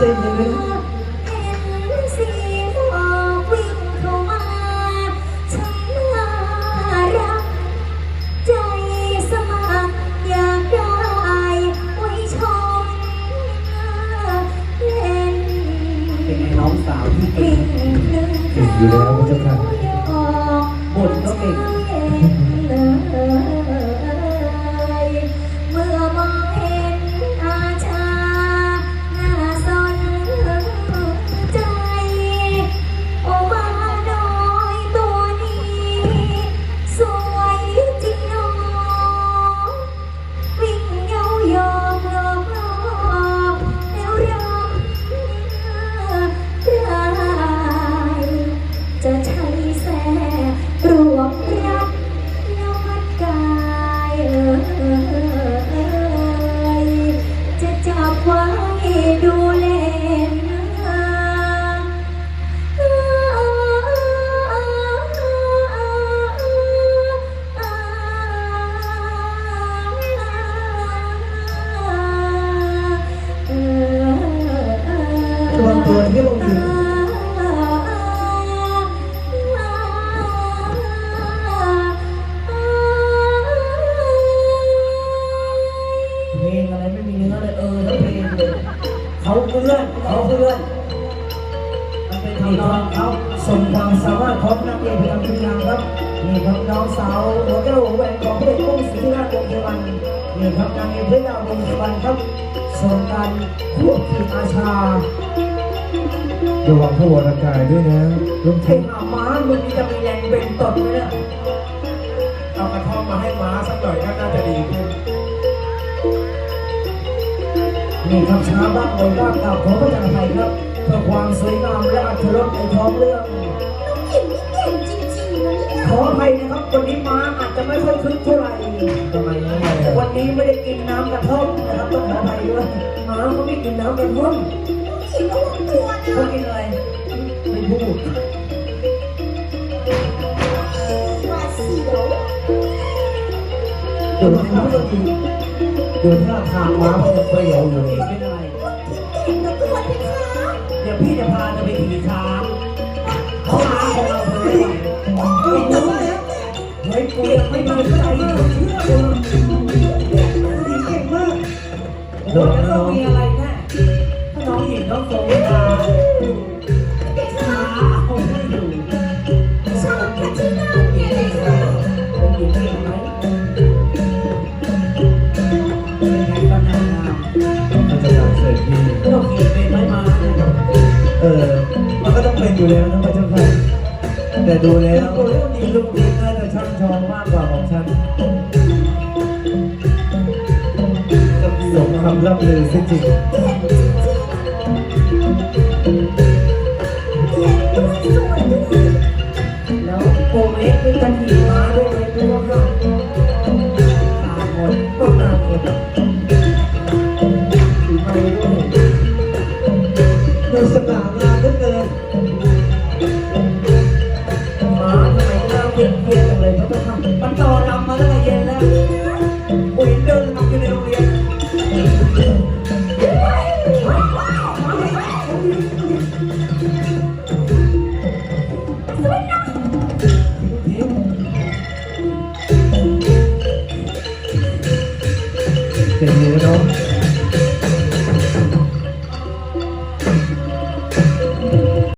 ใจเย็นเลยนะเห็นสีหมอกวิ่งเข้ามาฉันน่ารักใจสมัครอยากได้ไว้ชมเล่นเป็นไงน้องสาวที่เก่วิ่งงหนึ่งเก่งอยู่แล้วพระเจ้าค่ะออกบ่นก็เก่ง ว้ดู เขาเพื่อนเขาเพื่อนมันเป็นทำนองเขาส่งความสามารถของนักเอกพยายามทุกอย่างครับนี่ครับน้องสาวหัวแก้วหัวแหวนของพระเอกกุ้งศรีราชวงศ์เทวันนี่ครับนางเอกพระยาวงศ์เทวันครับส่วนการควบคุมอาชาระวังพระวรกายด้วยนะลุงเท่เท่งงอาม้ามึงนี่จะมีแรงเป็นตดไหมเนี่ยเอากระท่อมมาให้ม้าสักหน่อยก็น่าจะดีขึ้น นี่ครับช้าบ้างเลยบ้างเก่าของพระจันทร์ไทยครับเพื่อความสวยงามและอัตรสในท้องเรื่องหญิงนี่เก่งจริงๆนะเนี่ยขออภัยนะครับวันนี้ม้าอาจจะไม่ค่อยคึกเท่าไหร่ทำไมเนี่ยวันนี้ไม่ได้กินน้ำกระท่อมนะครับต้องขออภัยด้วยม้าเขาไม่กินน้ำกระท่อมหญิงระวังตัวนะเขากินอะไรไม่พูดหวาดเสียวเดี๋ยวให้น้ำก็ดี ดูท่าทางม้าเปรี้ยวอยู่นี่เป็นอะไรเก่งเหลือเกินเพคะเดี๋ยวพี่จะพาจะไปขี่ช้างเขาช้าของเราเลยเฮ้ยแต่ว่าเฮ้ยกูยังไม่มั่นใจเลยเชื่อเลยเก่งมากโดวันนนั้นน้ต้องมีอะไรแน่ถ้าน้องหญิงน้องโซดาช้าคงไม่อยู่ชอบแค่ที่หน้าเนี่ยเลยค่ะองค์หญิงเก่งไหม แล้วนะพระเจ้าค่ะแต่ดูแล้วนี่ลูกดีน่าจะช่างชองมากกว่าของฉันสมคำล่ำลือสิจริงแล้วโกเมสเป็นกันขี่ม้าด้วยเลยด้วยว่าขาหมดก็นาหมดขี่ไปด้วยดูสง่างามเหลือเกิน มันต่อรำมาตั้งแต่เย็นแล้วกูเห็นเดินรำอยู่ในโรงเรียนเป็นอย่างนี้เนาะ